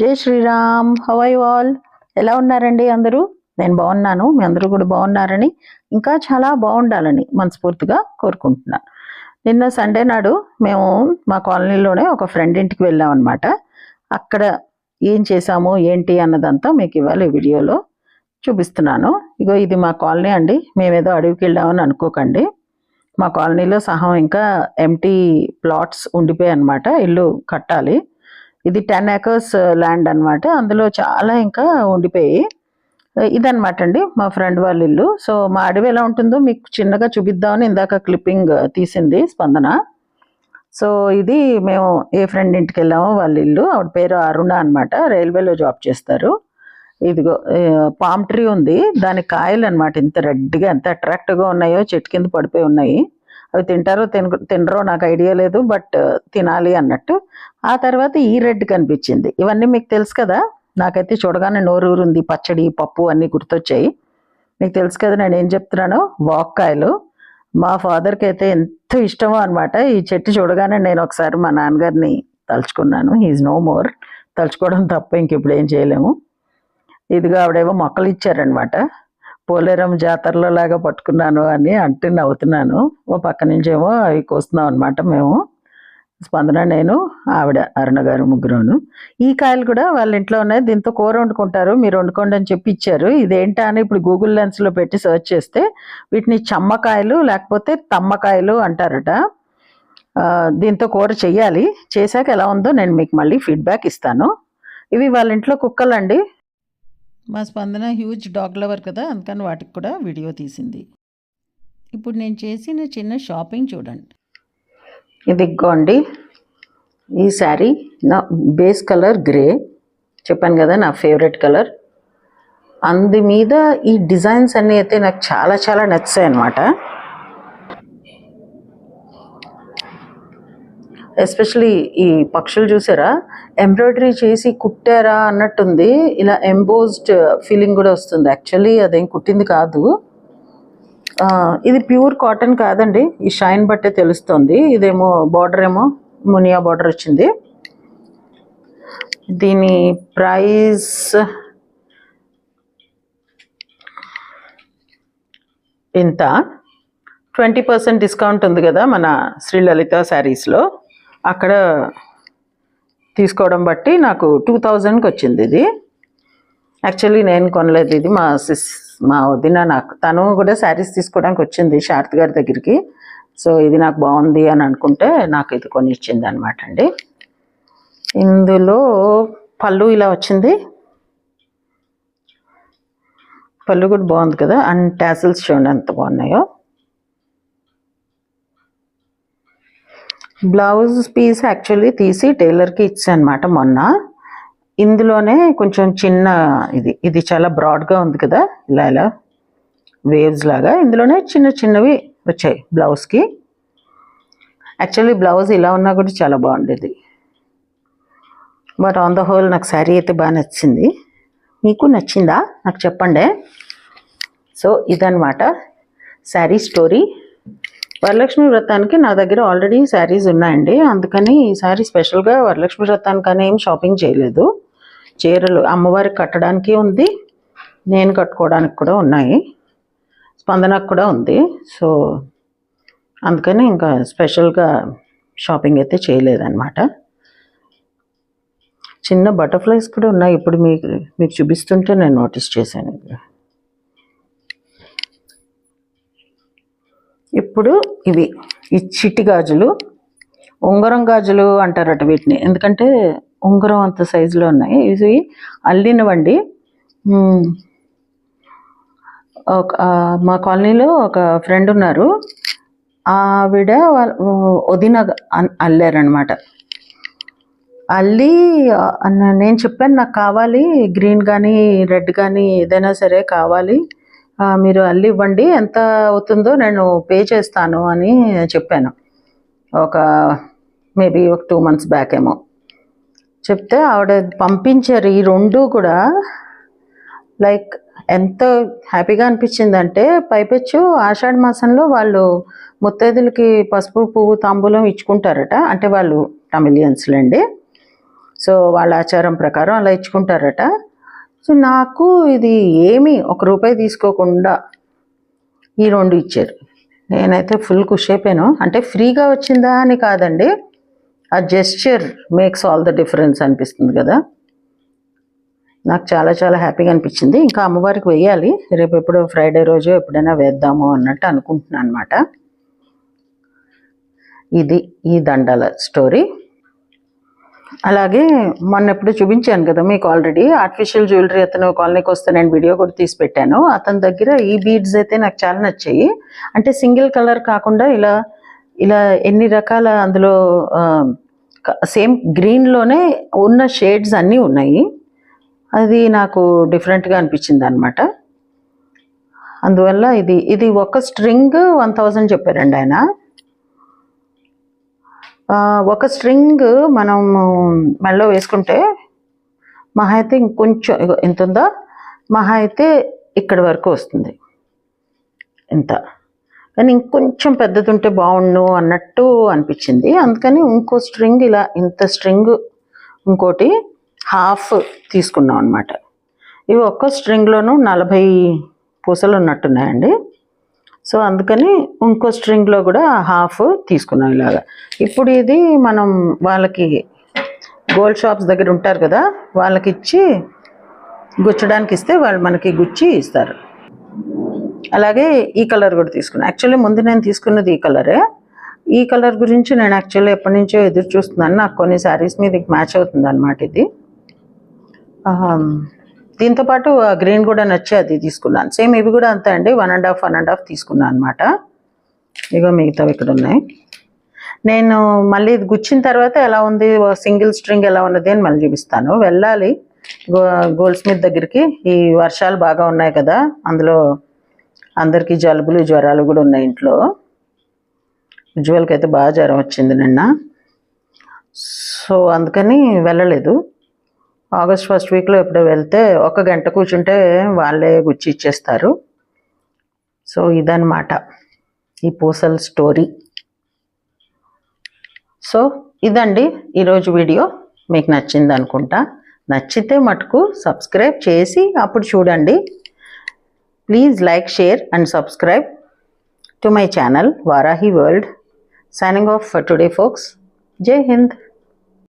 జై శ్రీరామ్. హవై వాల్ ఎలా ఉన్నారండి అందరూ? నేను బాగున్నాను. మీ అందరూ కూడా బాగున్నారని ఇంకా చాలా బాగుండాలని మనస్ఫూర్తిగా కోరుకుంటున్నాను నిన్న సండే నాడు మేము మా కాలనీలోనే ఒక ఫ్రెండ్ ఇంటికి వెళ్ళాం అనమాట అక్కడ ఏం చేసాము ఏంటి అన్నదంతా మీకు ఇవాళ వీడియోలో చూపిస్తున్నాను. ఇగో ఇది మా కాలనీ అండి. మేమేదో అడవికి వెళ్ళామని అనుకోకండి. మా కాలనీలో సహం ఇంకా ఎంటీ ప్లాట్స్ ఉండిపోయాయి అనమాట ఇల్లు కట్టాలి. ఇది టెన్ ఏకర్స్ ల్యాండ్ అన్నమాట. అందులో చాలా ఇంకా ఉండిపోయి uh, ఇదనమాట అండి మా ఫ్రెండ్ వాళ్ళ ఇల్లు. సో మా అడవి ఎలా ఉంటుందో మీకు చిన్నగా చూపిద్దామని ఇందాక క్లిప్పింగ్ uh, తీసింది స్పందన. సో ఇది మేము ఏ ఫ్రెండ్ ఇంటికి వెళ్ళామో వాళ్ళ ఇల్లు. ఆవిడ పేరు అరుణ అన్నమాట. రైల్వేలో జాబ్ చేస్తారు. ఇదిగో uh, పామ్ ట్రీ ఉంది. దాని కాయలు అనమాట ఇంత రెడ్గా ఎంత అట్రాక్టివ్గా ఉన్నాయో చెట్టు కింద పడిపోయి ఉన్నాయి. అవి తింటారో తిన తినరో నాకు ఐడియా లేదు బట్ తినాలి అన్నట్టు. ఆ తర్వాత ఈ రెడ్ కనిపించింది. ఇవన్నీ మీకు తెలుసు కదా? నాకైతే చూడగానే నోరూరుంది. పచ్చడి పప్పు అన్నీ గుర్తొచ్చాయి. మీకు తెలుసు కదా నేను ఏం చెప్తున్నాను? వాక్కాయలు. మా ఫాదర్కి అయితే ఎంత ఇష్టమో అనమాట ఈ చెట్టు చూడగానే నేను ఒకసారి మా నాన్నగారిని తలుచుకున్నాను. Is no more. తలుచుకోవడం తప్ప ఇంక ఇప్పుడు ఏం చేయలేము. ఇదిగా ఆవిడేమో మొక్కలు ఇచ్చారనమాట పోలేరం జాతరలో లాగా పట్టుకున్నాను అని అంటే నవ్వుతున్నాను. ఓ పక్క నుంచేమో అవి కోస్తున్నాం అనమాట మేము. స్పందన నేను ఆవిడ అరుణ గారు ముగ్గురును. ఈ కాయలు కూడా వాళ్ళ ఇంట్లో ఉన్నాయి. దీంతో కూర వండుకుంటారు. మీరు వండుకోండి అని చెప్పి ఇచ్చారు. ఇదేంటా అని ఇప్పుడు గూగుల్ లెన్స్లో పెట్టి సెర్చ్ చేస్తే వీటిని చమ్మకాయలు లేకపోతే తమ్మకాయలు అంటారట. దీంతో కూర చెయ్యాలి. చేశాక ఎలా ఉందో నేను మీకు మళ్ళీ ఫీడ్బ్యాక్ ఇస్తాను. ఇవి వాళ్ళ ఇంట్లో కుక్కలండి. మా స్పందన హ్యూజ్ డాగ్ లవర్ కదా అందుకని వాటికి కూడా వీడియో తీసింది. ఇప్పుడు నేను చేసిన చిన్న షాపింగ్ చూడండి. ఇదిగోండి ఈ శారీ నా బేస్ కలర్ గ్రే. చెప్పాను కదా నా ఫేవరెట్ కలర్. అందు మీద ఈ డిజైన్స్ అన్నీ అయితే నాకు చాలా చాలా నచ్చాయి అనమాట ఎస్పెషలీ ఈ పక్షులు చూసారా? ఎంబ్రాయిడరీ చేసి కుట్టారా అన్నట్టుంది. ఇలా ఎంబోజ్డ్ ఫీలింగ్ కూడా వస్తుంది. యాక్చువల్లీ అదేం కుట్టింది కాదు. ఇది ప్యూర్ కాటన్ కాదండి. ఈ షైన్ బట్టే తెలుస్తుంది. ఇదేమో బార్డర్ ఏమో మునియా బార్డర్ వచ్చింది. దీని ప్రైస్ ఇంత ట్వంటీ పర్సెంట్ డిస్కౌంట్ ఉంది కదా మన శ్రీలలిత శారీస్లో. అక్కడ తీసుకోవడం బట్టి నాకు టూ థౌజండ్కి వచ్చింది ఇది. యాక్చువల్లీ నేను కొనలేదు ఇది. మా సిస్ మా వదిన నాకు తను కూడా శారీస్ తీసుకోవడానికి వచ్చింది శారత్ గారి దగ్గరికి. సో ఇది నాకు బాగుంది అని అనుకుంటే నాకు ఇది కొని ఇచ్చింది అనమాట అండి. ఇందులో పళ్ళు ఇలా వచ్చింది. పళ్ళు కూడా బాగుంది కదా? అండ్ టాసిల్స్ చూడండి ఎంత బాగున్నాయో. బ్లౌజ్ పీస్ యాక్చువల్లీ తీసి టైలర్కి ఇచ్చాను అనమాట మొన్న. ఇందులోనే కొంచెం చిన్న ఇది ఇది చాలా బ్రాడ్గా ఉంది కదా ఇలా ఇలా వేవ్స్ లాగా. ఇందులోనే చిన్న చిన్నవి వచ్చాయి బ్లౌజ్కి యాక్చువల్లీ బ్లౌజ్ ఇలా ఉన్నా కూడా చాలా బాగుండేది. బట్ ఆన్ ద హోల్ నాకు శారీ అయితే బాగా నచ్చింది. మీకు నచ్చిందా? నాకు చెప్పండి. సో ఇదనమాట శారీ స్టోరీ వరలక్ష్మి వ్రతానికి నా దగ్గర ఆల్రెడీ శారీస్ ఉన్నాయండి. అందుకని ఈసారి స్పెషల్గా వరలక్ష్మి వ్రతానికి అని ఏం షాపింగ్ చేయలేదు. చీరలు అమ్మవారికి కట్టడానికి ఉంది. నేను కట్టుకోవడానికి కూడా ఉన్నాయి. స్పందనకు కూడా ఉంది. సో అందుకని ఇంకా స్పెషల్గా షాపింగ్ అయితే చేయలేదన్నమాట. చిన్న బటర్ఫ్లైస్ కూడా ఉన్నాయి. ఇప్పుడు మీకు మీకు చూపిస్తుంటే నేను నోటీస్ చేశాను. ఇప్పుడు ఇవి. ఈ చిట్టి గాజులు. ఉంగరం గాజులు అంటారట వీటిని. ఎందుకంటే ఉంగరం అంత సైజులో ఉన్నాయి. ఇవి అల్లినవండి. ఒక మా కాలనీలో ఒక ఫ్రెండ్ ఉన్నారు. ఆవిడ వాళ్ళ వదిన అల్లారనమాట అల్లి అన్న- నేను చెప్పాను నాకు కావాలి గ్రీన్ కానీ రెడ్ కానీ ఏదైనా సరే కావాలి. మీరు అల్లి ఇవ్వండి ఎంత అవుతుందో నేను పే చేస్తాను అని చెప్పాను. ఒక మేబీ ఒక టూ మంత్స్ బ్యాక్ ఏమో. చెప్తే ఆవిడ పంపించారు ఈ రెండు కూడా లైక్ ఎంత హ్యాపీగా అనిపించిందంటే పైపెచ్చు ఆషాఢ మాసంలో వాళ్ళు ముత్తైదులకి పసుపు పువ్వు తాంబూలం ఇచ్చుకుంటారట. అంటే వాళ్ళు టమిలియన్స్లండి సో వాళ్ళ ఆచారం ప్రకారం అలా ఇచ్చుకుంటారట. సో నాకు ఇది ఏమీ ఒక రూపాయి తీసుకోకుండా ఈ రెండు ఇచ్చారు. నేనైతే ఫుల్ ఖుషి అయిపోయాను. అంటే ఫ్రీగా వచ్చిందా అని కాదండి ఆ gesture makes all the difference అనిపిస్తుంది కదా. నాకు చాలా చాలా హ్యాపీగా అనిపించింది. ఇంకా అమ్మవారికి వెయ్యాలి రేపు ఎప్పుడు ఫ్రైడే రోజు ఎప్పుడైనా వేద్దాము అన్నట్టు అనుకుంటున్నాను అనమాట ఇది ఈ దండల స్టోరీ. అలాగే మొన్న ఎప్పుడు చూపించాను కదా మీకు ఆల్రెడీ ఆర్టిఫిషియల్ జ్యువెలరీ అతను కాలనీకి వస్తే నేను వీడియో కూడా తీసి పెట్టాను. అతని దగ్గర ఈ బీడ్స్ అయితే నాకు చాలా నచ్చాయి. అంటే సింగిల్ కలర్ కాకుండా ఇలా ఇలా ఎన్ని రకాల అందులో సేమ్ గ్రీన్లోనే ఉన్న షేడ్స్ అన్నీ ఉన్నాయి. అది నాకు డిఫరెంట్గా అనిపించింది అనమాట అందువల్ల ఇది ఇది ఒక స్ట్రింగ్ వన్ థౌజండ్ చెప్పారండి ఆయన. ఒక స్ట్రింగ్ మనం మెడలో వేసుకుంటే మహా అయితే ఇంకొంచెం ఎంత ఉందో? మహా అయితే ఇక్కడ వరకు వస్తుంది. ఇంత కానీ ఇంకొంచెం పెద్దది ఉంటే బాగుండు అన్నట్టు అనిపించింది. అందుకని ఇంకో స్ట్రింగ్ ఇలా ఇంత స్ట్రింగ్ ఇంకోటి హాఫ్ తీసుకున్నాం అనమాట ఇవి ఒక్క స్ట్రింగ్లోనూ నలభై పూసలు ఉన్నట్టున్నాయండి. సో అందుకని ఇంకో స్ట్రింగ్లో కూడా హాఫ్ తీసుకున్నాం ఇలాగా. ఇప్పుడు ఇది మనం వాళ్ళకి గోల్డ్ షాప్స్ దగ్గర ఉంటారు కదా వాళ్ళకి ఇచ్చి గుచ్చడానికి ఇస్తే వాళ్ళు మనకి గుచ్చి ఇస్తారు. అలాగే ఈ కలర్ కూడా తీసుకున్నాను యాక్చువల్లీ ముందు నేను తీసుకున్నది ఈ కలరే ఈ కలర్ గురించి నేను యాక్చువల్లీ ఎప్పటి నుంచో ఎదురు చూస్తున్నాను. నాకు కొన్ని శారీస్ మీద మ్యాచ్ అవుతుంది అనమాట ఇది um, దీంతో పాటు ఆ గ్రీన్ కూడా నచ్చి అది తీసుకున్నాను. సేమ్ ఇవి కూడా అంతే అండి. One and half one and half తీసుకున్నాను అనమాట ఇగో మిగతావి ఇక్కడ ఉన్నాయి. నేను మళ్ళీ ఇది గుచ్చిన తర్వాత ఎలా ఉంది సింగిల్ స్ట్రింగ్ ఎలా ఉన్నది అని మళ్ళీ చూపిస్తాను. వెళ్ళాలి. గో గోల్డ్ స్మిత్ దగ్గరికి. ఈ వర్షాలు బాగా ఉన్నాయి కదా. అందులో అందరికీ జలుబులు జ్వరాలు కూడా ఉన్నాయి ఇంట్లో. ఉజ్వల్కి అయితే బాగా జ్వరం వచ్చింది నిన్న. సో అందుకని వెళ్ళలేదు. ఆగస్ట్ ఫస్ట్ వీక్లో ఎప్పుడో వెళ్తే ఒక గంట కూర్చుంటే వాళ్ళే గుచ్చి ఇచ్చేస్తారు. సో ఇదన్నమాట ఈ పూసల స్టోరీ. సో ఇదండి ఈరోజు వీడియో. మీకు నచ్చింది అనుకుంటా. నచ్చితే మటుకు సబ్స్క్రైబ్ చేసి అప్పుడు చూడండి. Please like share and subscribe to my channel Varahi world. Signing off for today folks Jai Hind